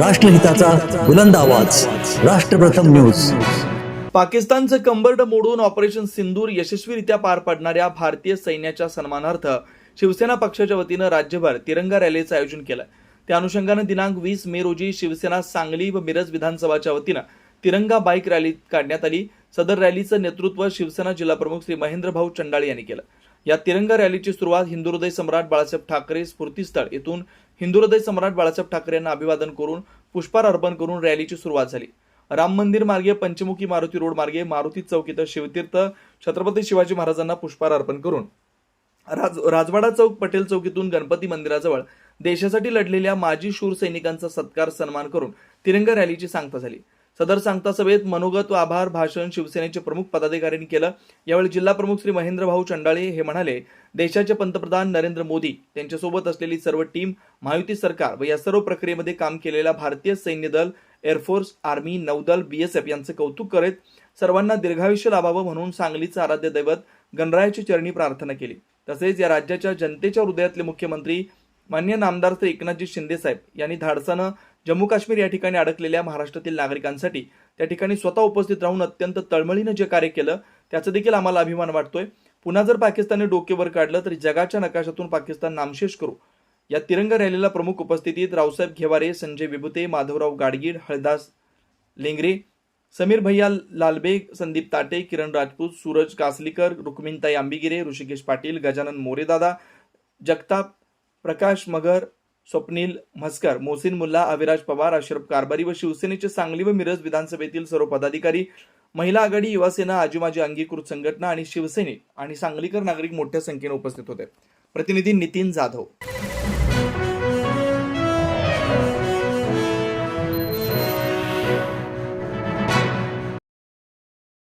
राष्ट्रहिताचा बुलंद आवाज. राष्ट्रप्रथम न्यूज. पाकिस्तानचं कंबरड मोडून ऑपरेशन सिंदूर यशस्वीरित्या पार पाडणाऱ्या भारतीय सैन्याच्या सन्मानार्थ शिवसेना पक्षाच्या वतीनं राज्यभर तिरंगा रॅलीचं आयोजन केलं. त्या अनुषंगानं दिनांक वीस मे रोजी शिवसेना सांगली व मिरज विधानसभाच्या वतीनं तिरंगा बाईक रॅली काढण्यात आली. सदर रॅलीचं नेतृत्व शिवसेना जिल्हाप्रमुख श्री महेंद्र भाऊ चंडाळे यांनी केलं. या तिरंगा रॅलीची सुरुवात हिंदुहृदय सम्राट बाळासाहेब ठाकरे स्फूर्तीस्थळ येथून हिंदुहृदय सम्राट बाळासाहेब ठाकरे यांना अभिवादन करून पुष्पार अर्पण करून रॅलीची सुरुवात झाली. राम मंदिर मार्गे पंचमुखी मारुती रोड मार्गे मारुती चौक इथं शिवतीर्थ छत्रपती शिवाजी महाराजांना पुष्पार अर्पण करून. राज राजवाडा चौक पटेल चौकीतून गणपती मंदिराजवळ देशासाठी लढलेल्या माजी शूर सैनिकांचा सत्कार सन्मान करून तिरंगा रॅलीची सांगता झाली. सदर सांगता सभेत मनोगत व आभार भाषण शिवसेनेचे प्रमुख पदाधिकाऱ्यांनी केलं. यावेळी जिल्हा प्रमुख श्री महेंद्र भाऊ चंडाळे हे म्हणाले देशाचे पंतप्रधान नरेंद्र मोदी त्यांच्यासोबत असलेली सर्व टीम महायुती सरकार व या सर्व प्रक्रियेमध्ये काम केलेल्या भारतीय सैन्य दल एअरफोर्स आर्मी नौदल बीएसएफ यांचं कौतुक करत. सर्वांना दीर्घायुष्य लाभावं म्हणून सांगलीचं आराध्य दैवत गणरायाची चरणी प्रार्थना केली. तसेच या राज्याच्या जनतेच्या हृदयातले मुख्यमंत्री मान्य नामदार श्री एकनाथजी शिंदे साहेब यांनी धाडसानं जम्मू काश्मीर या ठिकाणी अडकलेल्या महाराष्ट्रातील नागरिकांसाठी त्या ठिकाणी स्वतः उपस्थित राहून अत्यंत तळमळीनं जे कार्य केलं त्याचं देखील आम्हाला अभिमान वाटतोय. पुन्हा जर पाकिस्तानने डोकेवर काढलं तर जगाच्या नकाशातून पाकिस्तान नामशेष करू. या तिरंगा रॅलीला प्रमुख उपस्थितीत रावसाहेब घेवारे संजय विभुते माधवराव गाडगीळ हळदास लेंगरे समीर भैया लालबेग संदीप ताटे किरण राजपूत सूरज कासलीकर रुक्मिणताई आंबिगिरे ऋषिकेश पाटील गजानन मोरेदादा जगताप प्रकाश मगर स्वप्नील म्हस्कर मोहसिन मुल्ला अविराज पवार अशरफ कारभारी व शिवसेनेचे सांगली व मिरज विधानसभेतील सर्व पदाधिकारी महिला आघाडी युवासेना आजीमाजी अंगीकृत संघटना आणि शिवसेने आणि सांगलीकर नागरिक मोठ्या संख्येने उपस्थित होते. प्रतिनिधी नितीन जाधव.